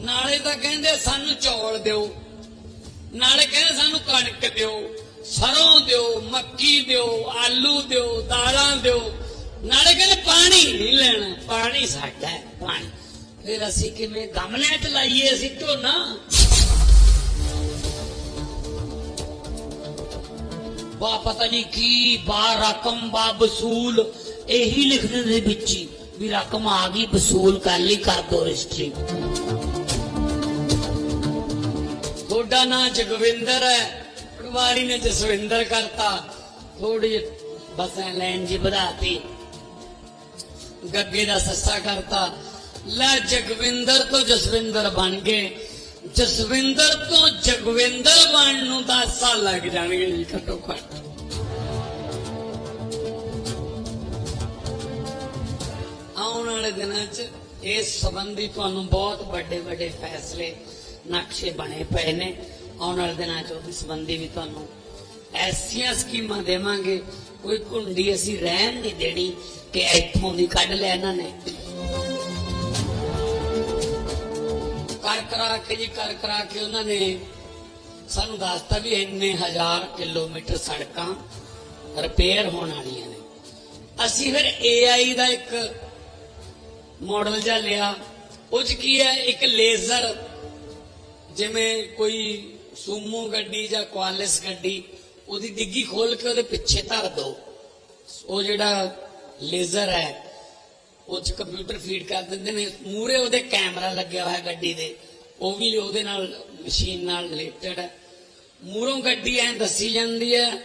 ਨਾਲੇ ਤਾਂ ਕਹਿੰਦੇ ਸਾਨੂੰ ਚੌਲ ਦਿਓ। ਨਾਲੇ ਕਹਿੰਦੇ ਸਾਨੂੰ ਕਣਕ ਦਿਓ। ਸਰੋਂ ਦਿਓ, ਮੱਕੀ ਦਿਓ, ਆਲੂ ਦਿਓ, ਦਾਲਾਂ ਦਿਓ। ਨਾਲੇ ਕਹਿੰਦੇ ਪਾਣੀ ਨਹੀਂ ਲੈਣਾ। ਪਾਣੀ ਸਾਡਾ ਹੈ, ਪਾਣੀ। ਫਿਰ ਅਸੀਂ ਕਿਵੇਂ ਗਮਲਿਆਂ 'ਚ ਲਾਈਏ ਅਸੀਂ ਝੋਨਾ? ਬਾ ਪਤਾ ਨਹੀਂ ਕੀ ਬਾ ਰਕਮ ਬਾ ਵਸੂਲ। ਇਹੀ ਲਿਖਦੇ ਦੇ ਵਿੱਚ ਵੀ ਰਕਮ ਆ ਗਈ, ਵਸੂਲ ਕੱਲ ਹੀ ਕਰ ਦੋ ਰਜਿਸਟਰੀ। ਤੁਹਾਡਾ ਨਾਂ ਜਗਵਿੰਦਰ ਹੈ। ਪਟਵਾਰੀ ਨੇ ਜਸਵਿੰਦਰ ਕਰਤਾ। ਥੋੜੀ ਬਸ ਲੈਣ ਜੀ ਵਧਾਤੀ। ਗੱਗੇ ਦਾ ਸੱਸਾ ਕਰਤਾ। ਲੈ ਜਗਵਿੰਦਰ ਤੋਂ ਜਸਵਿੰਦਰ ਬਣ ਗਏ। ਜਸਵਿੰਦਰ ਤੋਂ ਜਗਵਿੰਦਰ ਬਣਨ ਨੂੰ 10 ਸਾਲ ਲੱਗ ਜਾਣਗੇ ਜੀ ਘੱਟੋ ਘੱਟ। ਆਉਣ ਵਾਲੇ ਦਿਨਾਂ 'ਚ ਇਸ ਸੰਬੰਧੀ ਤੁਹਾਨੂੰ ਬਹੁਤ ਵੱਡੇ ਵੱਡੇ ਫੈਸਲੇ ਨਕਸ਼ੇ ਬਣੇ ਪਏ ਨੇ। ਆਉਣ ਵਾਲੇ ਦਿਨਾਂ 'ਚ ਉਸ ਸੰਬੰਧੀ ਵੀ ਤੁਹਾਨੂੰ ਐਸੀਆਂ ਸਕੀਮਾਂ ਦੇਵਾਂਗੇ। ਕੋਈ ਕੁੰਡੀ ਅਸੀਂ ਰਹਿਣ ਨਹੀਂ ਦੇਣੀ ਕਿ ਇੱਥੋਂ ਦੀ ਕੱਢ ਲਿਆ ਇਹਨਾਂ ਨੇ। ਕਰ ਕਰਾ ਕੇ ਜੀ ਕਰ ਕਰਾ ਕੇ ਉਹਨਾਂ ਨੇ ਸਾਨੂੰ ਦੱਸਤਾ ਵੀ ਇੰਨੇ ਹਜ਼ਾਰ ਕਿਲੋਮੀਟਰ ਸੜਕਾਂ ਰਿਪੇਅਰ ਹੋਣ ਵਾਲੀਆਂ ਨੇ। ਅਸੀਂ ਫਿਰ AI ਦਾ ਇੱਕ ਮਾਡਲ ਜਿਹਾ ਲਿਆ। ਉਹ ਚ ਕੀ ਹੈ? ਇੱਕ ਲੇਜ਼ਰ ਜਿਵੇਂ ਕੋਈ ਸੂਮੋ ਗੱਡੀ ਜਾਂ ਕੁਆਲਿਸ ਗੱਡੀ, ਉਹਦੀ ਡਿੱਗੀ ਖੋਲ ਕੇ ਉਹਦੇ ਪਿੱਛੇ ਧਰ ਦੋ। ਉਹ ਜਿਹੜਾ ਲੇਜ਼ਰ ਹੈ, ਉਹ ਚ ਕੰਪਿਊਟਰ ਫੀਡ ਕਰ ਦਿੰਦੇ ਨੇ। ਮੂਰੇ ਉਹਦੇ ਕੈਮਰਾ ਲੱਗਿਆ ਹੋਇਆ ਗੱਡੀ ਦੇ। ਉਹ ਵੀ ਉਹਦੇ ਨਾਲ, ਮਸ਼ੀਨ ਨਾਲ ਰਿਲੇਟਡ ਹੈ। ਮੂਰੋਂ ਗੱਡੀ ਐ ਦੱਸੀ ਜਾਂਦੀ ਹੈ,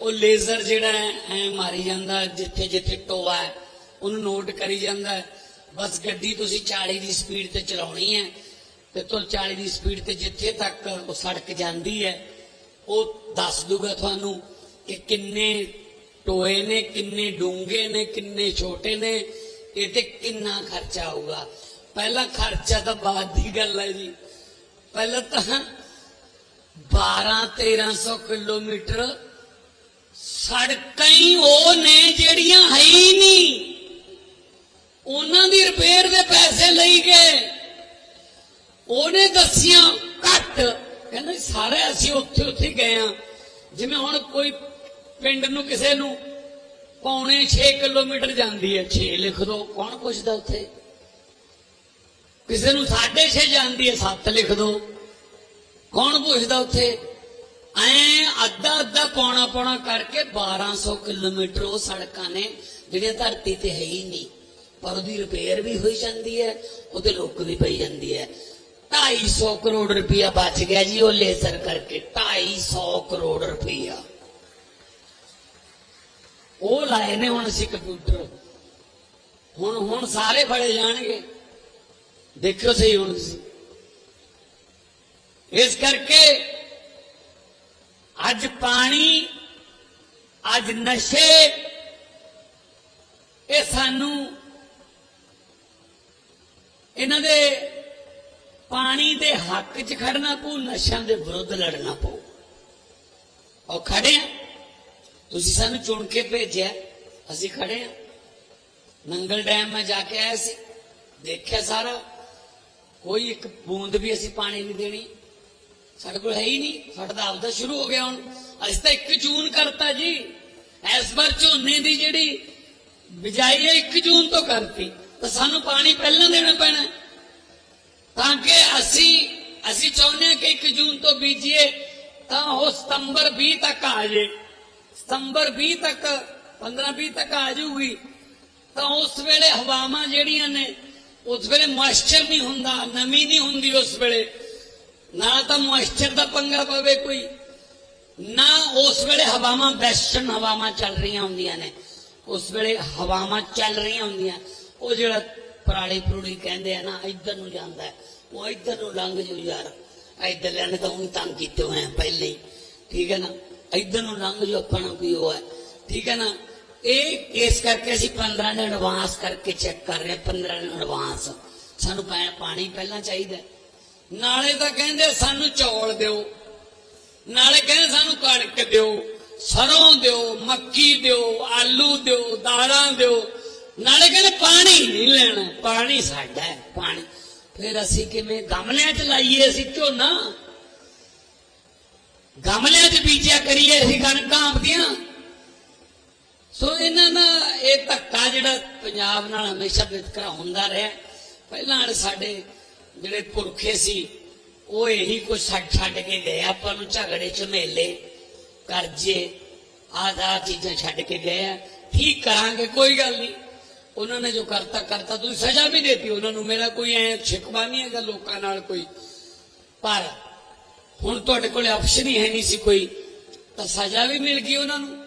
ਉਹ ਲੇਜ਼ਰ ਜਿਹੜਾ ਹੈ, ਐ ਮਾਰੀ ਜਾਂਦਾ ਜਿੱਥੇ ਜਿੱਥੇ ਟੋਆ ਹੈ। ਉਹਨੂੰ ਨੋਟ ਕਰੀ ਜਾਂਦਾ, ਬਸ ਗੱਡੀ ਤੁਸੀਂ 40 ਦੀ ਸਪੀਡ ਤੇ ਚਲਾਉਣੀ ਹੈ। ਤੇ ਤੁਰ 40 ਦੀ ਸਪੀਡ ਤੇ ਜਿੱਥੇ ਤੱਕ ਉਹ ਸੜਕ ਜਾਂਦੀ ਹੈ, ਉਹ ਦੱਸ ਦੂਗਾ ਤੁਹਾਨੂੰ ਕਿ ਕਿੰਨੇ ਟੋਏ ਨੇ, ਕਿੰਨੇ ਡੂੰਘੇ ਨੇ, ਕਿੰਨੇ ਛੋਟੇ ਨੇ ਇਹ ਤੇ ਕਿੰਨਾ ਖਰਚਾ ਆਊਗਾ ਪਹਿਲਾ ਖਰਚਾ ਤਾਂ ਬਾਅਦ ਦੀ ਗੱਲ ਹੈ ਜੀ। ਪਹਿਲਾਂ ਤਾਂ 12 1300 ਕਿਲੋਮੀਟਰ ਸੜਕਾਂ ਹੀ ਉਹ ਨੇ ਜਿਹੜੀਆਂ ਹੈ ਹੀ ਨਹੀਂ। ਉਹਨਾਂ ਦੀ ਰਿਪੇਅਰ ਦੇ ਪੈਸੇ ਲਈ ਗਏ। ਉਹਨੇ ਦੱਸੀਆਂ ਘੱਟ। ਕਹਿੰਦਾ ਸਾਰੇ ਅਸੀਂ ਉੱਥੇ ਉੱਥੇ ਗਏ ਆ। ਜਿਵੇਂ ਹੁਣ ਕੋਈ ਪਿੰਡ ਨੂੰ ਕਿਸੇ ਨੂੰ ਪੌਣੇ 6 ਕਿਲੋਮੀਟਰ ਜਾਂਦੀ ਹੈ 6 ਲਿਖ ਦੋ, ਕੌਣ ਪੁੱਛਦਾ ਉੱਥੇ? ਕਿਸੇ ਨੂੰ 6.5 ਜਾਂਦੀ ਹੈ 7 ਲਿਖ ਦੋ। ਕੌਣ ਪੁੱਛਦਾ ਉੱਥੇ? ਐ ਅੱਧਾ ਅੱਧਾ ਪੌਣਾ ਪੌਣਾ ਕਰਕੇ 1200 ਕਿਲੋਮੀਟਰ ਉਹ ਸੜਕਾਂ ਨੇ, ਜਿਹੜੀਆਂ ਧਰਤੀ ਤੇ ਹੈ ਹੀ ਨਹੀਂ। ਪਰ ਉਹਦੀ ਰਿਪੇਅਰ ਵੀ ਹੋਈ ਜਾਂਦੀ ਹੈ ਉਹਤੇ ਲੁੱਕ ਵੀ ਪਈ ਜਾਂਦੀ ਹੈ। 250 ਕਰੋੜ ਰੁਪਇਆ ਬਚ ਗਿਆ ਜੀ, ਉਹ ਲੇਜ਼ਰ ਕਰਕੇ 250 ਕਰੋੜ ਰੁਪਇਆ। ਉਹ ਲਾਏ ਨੇ ਹੁਣ ਅਸੀਂ ਕੰਪਿਊਟਰ ਹੁਣ ਹੁਣ ਸਾਰੇ ਫੜੇ ਜਾਣਗੇ। ਦੇਖਿਓ ਸਹੀ ਹੁਣ ਤੁਸੀਂ। ਇਸ ਕਰਕੇ ਅੱਜ ਪਾਣੀ, ਅੱਜ ਨਸ਼ੇ, ਇਹ ਸਾਨੂੰ ਇਹਨਾਂ ਦੇ ਪਾਣੀ ਦੇ ਹੱਕ 'ਚ ਖੜਨਾ ਪਊ, ਨਸ਼ਿਆਂ ਦੇ ਵਿਰੁੱਧ ਲੜਨਾ ਪਊ। ਉਹ ਖੜੇ ਆ। ਤੁਸੀਂ ਸਾਨੂੰ ਚੁਣ ਕੇ ਭੇਜਿਆ। ਅਸੀਂ ਖੜੇ ਆ। ਨੰਗਲ ਡੈਮ ਮੈਂ ਜਾ ਕੇ ਆਇਆ ਸੀ। ਦੇਖਿਆ ਸਾਰਾ। ਕੋਈ ਇੱਕ ਬੂੰਦ ਵੀ ਅਸੀਂ ਪਾਣੀ ਨਹੀਂ ਦੇਣੀ। ਸਾਡੇ ਕੋਲ ਹੈ ਹੀ ਨਹੀਂ। ਸਾਡਾ ਤਾਂ ਆਪਦਾ ਸ਼ੁਰੂ ਹੋ ਗਿਆ ਹੁਣ। ਅਸੀਂ ਤਾਂ 1 ਜੂਨ ਕਰਤਾ ਜੀ। ਇਸ ਵਾਰ ਝੋਨੇ ਦੀ ਜਿਹੜੀ ਬਿਜਾਈ ਹੈ 1 ਜੂਨ ਤੋਂ ਕਰਤੀ। ਤਾਂ ਸਾਨੂੰ ਪਾਣੀ ਪਹਿਲਾਂ ਦੇਣਾ ਪੈਣਾ। ਤਾਂ ਕਿ ਅਸੀਂ ਅਸੀਂ ਚਾਹੁੰਦੇ ਕਿ 1 ਜੂਨ ਤੋਂ ਬੀਜੀਏ ਤਾਂ ਉਹ ਸਤੰਬਰ 20 ਤੱਕ ਆ ਜੇ ਸਤੰਬਰ 20 ਤੱਕ 15 20 ਤੱਕ ਆ ਜੂਗੀ ਤਾਂ ਉਸ ਵੇਲੇ ਹਵਾਵਾਂ ਜਿਹੜੀਆਂ ਨੇ ਉਸ ਵੇਲੇ ਮੋਇਸਚਰ ਨਹੀਂ ਹੁੰਦਾ ਨਮੀ ਨਹੀਂ ਹੁੰਦੀ ਉਸ ਵੇਲੇ ਨਾ ਤਾਂ ਮੋਇਸਚਰ ਦਾ ਪੰਗਾ ਪਵੇ ਕੋਈ ਨਾ ਉਸ ਵੇਲੇ ਹਵਾਵਾਂ ਵੈਸਟਰਨ ਹਵਾਵਾਂ ਚੱਲ ਰਹੀਆਂ ਹੁੰਦੀਆਂ ਨੇ ਉਸ ਵੇਲੇ ਹਵਾਵਾਂ ਚੱਲ ਰਹੀਆਂ ਹੁੰਦੀਆਂ ਉਹ ਜਿਹੜਾ ਪਰਾਲੀ ਪਰੂੜੀ ਕਹਿੰਦੇ ਆ ਨਾ, ਇੱਧਰ ਨੂੰ ਜਾਂਦਾ ਉਹ ਇੱਧਰ ਨੂੰ ਲੰਘ ਜੂ ਯਾਰ। ਇੱਧਰ ਲੈਣ ਤਾਂ ਉਹ ਤੰਗ ਕੀਤੇ ਹੋਏ ਆ ਪਹਿਲੇ ਹੀ। ਠੀਕ ਹੈ ਨਾ? ਇੱਧਰ ਨੂੰ ਲੰਘ ਜੋ ਆਪਣਾ ਵੀ ਉਹ ਹੈ। ਠੀਕ ਹੈ ਨਾ? ਇਹ ਇਸ ਕਰਕੇ ਅਸੀਂ 15 ਦਿਨ ਐਡਵਾਂਸ ਕਰਕੇ ਚੈੱਕ ਕਰ ਰਹੇ ਹਾਂ 15 ਦਿਨ ਐਡਵਾਂਸ ਸਾਨੂੰ ਪਾਣੀ ਪਹਿਲਾਂ ਚਾਹੀਦਾ ਨਾਲੇ ਤਾਂ ਕਹਿੰਦੇ ਸਾਨੂੰ ਚੌਲ ਦਿਓ। ਨਾਲੇ ਕਹਿੰਦੇ ਸਾਨੂੰ ਕਣਕ ਦਿਓ। ਸਰੋਂ ਦਿਓ, ਮੱਕੀ ਦਿਓ, ਆਲੂ ਦਿਓ, ਦਾਲਾਂ ਦਿਓ। ਨਾਲੇ ਕਹਿੰਦੇ ਪਾਣੀ ਨਹੀਂ ਲੈਣਾ, ਪਾਣੀ ਸਾਡਾ ਹੈ, ਪਾਣੀ। ਫਿਰ ਅਸੀਂ ਕਿਵੇਂ ਗਮਲਿਆਂ 'ਚ ਲਾਈਏ ਅਸੀਂ ਝੋਨਾ? ਗਮਲਿਆਂ 'ਚ ਬੀਜਿਆ ਕਰੀਏ ਅਸੀਂ ਕਣਕਾਂ ਆਪਦੀਆਂ। ਸੋ ਇਹਨਾਂ ਦਾ ਇਹ ਧੱਕਾ ਜਿਹੜਾ ਪੰਜਾਬ ਨਾਲ ਹਮੇਸ਼ਾ ਵਿਤਕਰਾ ਹੁੰਦਾ ਰਿਹਾ। ਪਹਿਲਾਂ ਸਾਡੇ ਜਿਹੜੇ ਪੁਰਖੇ ਸੀ, ਉਹ ਇਹੀ ਕੁਝ ਛੱਡ ਛੱਡ ਕੇ ਗਏ। ਆਪਾਂ ਨੂੰ ਝਗੜੇ, ਝਮੇਲੇ, ਕਰਜ਼ੇ ਆਜ਼ਾ ਚੀਜ਼ਾਂ ਛੱਡ ਕੇ ਗਏ ਆ। ਠੀਕ ਕਰਾਂਗੇ, ਕੋਈ ਗੱਲ ਨਹੀਂ। ਉਹਨਾਂ ਨੇ ਜੋ ਕਰਤਾ ਕਰਤਾ, ਤੁਸੀਂ ਸਜ਼ਾ ਵੀ ਦੇਤੀ। ਉਹਨਾਂ ਨੂੰ ਮੇਰਾ ਕੋਈ ਐ ਸ਼ਿਕਵਾ ਨਹੀਂ ਹੈਗਾ ਲੋਕਾਂ ਨਾਲ ਕੋਈ। ਪਰ ਹੁਣ ਤੁਹਾਡੇ ਕੋਲ ਆਪਸ਼ਨ ਹੀ ਹੈ ਨਹੀਂ ਸੀ ਕੋਈ, ਤਾਂ ਸਜ਼ਾ ਵੀ ਮਿਲ ਗਈ ਉਹਨਾਂ ਨੂੰ।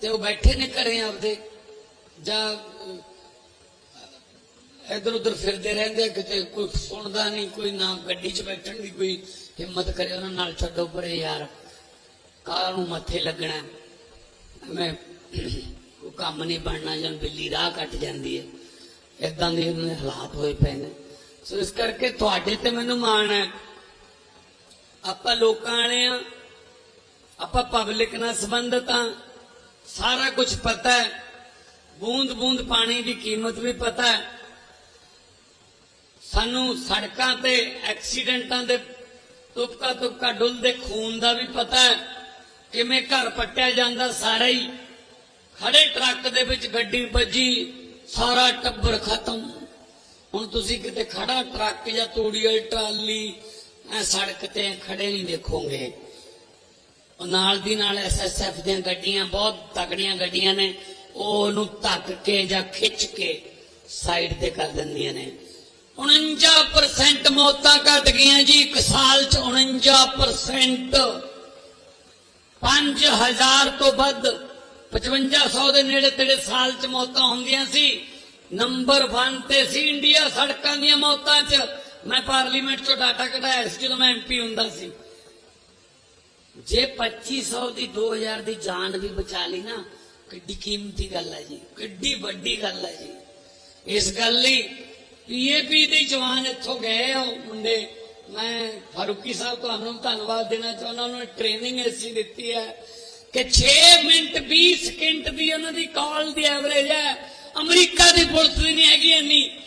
ਤੇ ਉਹ ਬੈਠੇ ਨੇ ਘਰੇ ਆਪਦੇ। ਜਾਂ ਇਧਰ ਉਧਰ ਫਿਰਦੇ ਰਹਿੰਦੇ ਕਿਤੇ ਕੋਈ ਸੁਣਦਾ ਨਹੀਂ, ਕੋਈ ਨਾ ਗੱਡੀ 'ਚ ਬੈਠਣ ਦੀ ਕੋਈ ਹਿੰਮਤ ਕਰੇ, ਉਹਨਾਂ ਨਾਲ ਛੱਡੋ ਪਰੇ ਯਾਰ। ਕਾਰ ਨੂੰ ਮੱਥੇ ਲੱਗਣਾ? ਮੈਂ ਕੰਮ ਨਹੀਂ ਬਣਨਾ, ਜਾਂ ਬਿੱਲੀ ਰਾਹ ਕੱਟ ਜਾਂਦੀ ਹੈ। ਇਦਾਂ ਦੇ ਉਹਨਾਂ ਦੇ ਹਾਲਾਤ ਹੋਏ ਪਏ ਨੇ। ਸੋ ਇਸ ਕਰਕੇ ਤੁਹਾਡੇ ਤੇ ਮੈਨੂੰ ਮਾਣ ਹੈ। ਆਪਾਂ ਲੋਕਾਂ ਵਾਲੇ ਆ ਆਪਾਂ ਪਬਲਿਕ ਨਾਲ ਸੰਬੰਧਤ ਆ ਸਾਰਾ ਕੁਝ ਪਤਾ ਹੈ। ਬੂੰਦ ਬੂੰਦ ਪਾਣੀ ਦੀ ਕੀਮਤ ਵੀ ਪਤਾ ਹੈ। ਸਾਨੂੰ ਸੜਕਾਂ ਤੇ ਐਕਸੀਡੈਂਟਾਂ ਦੇ ਤੁਪਕਾ ਤੁਪਕਾ ਡੁੱਲਦੇ ਖੂਨ ਦਾ ਵੀ ਪਤਾ ਹੈ। ਕਿਵੇਂ ਘਰ ਪੱਟਿਆ ਜਾਂਦਾ ਸਾਰਾ ਹੀ। ਖੜੇ ਟਰੱਕ ਦੇ ਵਿੱਚ ਗੱਡੀ ਵੱਜੀ, ਸਾਰਾ ਟੱਬਰ ਖਤਮ। ਹੁਣ ਤੁਸੀਂ ਕਿਤੇ ਖੜਾ ਟਰੱਕ ਜਾਂ ਤੂੜੀ ਵਾਲੀ ਟਰਾਲੀ, ਐ ਸੜਕ ਤੇ ਖੜੇ ਨਹੀਂ ਦੇਖੋਗੇ। ਨਾਲ ਦੀ ਨਾਲ ਐਸਐਸਐਫ ਦੀਆਂ ਗੱਡੀਆਂ, ਬਹੁਤ ਤਕੜੀਆਂ ਗੱਡੀਆਂ ਨੇ, ਉਹ ਉਹਨੂੰ ਧੱਕ ਕੇ ਜਾਂ ਖਿੱਚ ਕੇ ਸਾਈਡ ਤੇ ਕਰ ਦਿੰਦੀਆਂ ਨੇ। 49% ਮੌਤਾਂ ਘਟ ਗਈਆਂ ਜੀ, ਇੱਕ ਸਾਲ ਚ 49% 5000 ਤੋਂ ਵੱਧ 5500 ਦੇ ਨੇੜੇ ਤੇੜੇ ਸਾਲ ਚ ਮੌਤਾਂ ਹੁੰਦੀਆਂ ਸੀ। ਨੰਬਰ 1 ਤੇ ਸੀ ਇੰਡੀਆ ਸੜਕਾਂ ਦੀਆਂ ਮੌਤਾਂ ਚ। ਮੈਂ ਪਾਰਲੀਮੈਂਟ ਚੋਂ ਡਾਟਾ ਕਢਾਇਆ ਸੀ ਜਦੋਂ ਮੈਂ ਐਮਪੀ ਹੁੰਦਾ ਸੀ। ਜੇ 2500 ਦੀ 2000 ਦੀ ਜਾਨ ਵੀ ਬਚਾ ਲਈ ਨਾ, ਕਿੱਡੀ ਕੀਮਤੀ ਗੱਲ ਹੈ ਜੀ, ਕਿੱਡੀ ਵੱਡੀ ਗੱਲ ਹੈ ਜੀ। ਇਸ ਗੱਲ ਲਈ ਪੀਏਪੀ ਦੇ ਜਵਾਨ ਇੱਥੋਂ ਗਏ ਆ ਉਹ ਮੁੰਡੇ। ਮੈਂ ਫਾਰੂਕੀ ਸਾਹਿਬ ਤੁਹਾਨੂੰ ਧੰਨਵਾਦ ਦੇਣਾ ਚਾਹੁੰਦਾ, ਉਹਨਾਂ ਨੇ ਟ੍ਰੇਨਿੰਗ ਐਸੀ ਦਿੱਤੀ ਹੈ। ਕਿ 6 ਮਿੰਟ 20 ਸਕਿੰਟ ਦੀ ਉਹਨਾਂ ਦੀ ਕਾਲ ਦੀ ਐਵਰੇਜ ਹੈ। ਅਮਰੀਕਾ ਦੀ ਪੁਲਿਸ ਦੀ ਨਹੀਂ ਹੈਗੀ ਇੰਨੀ।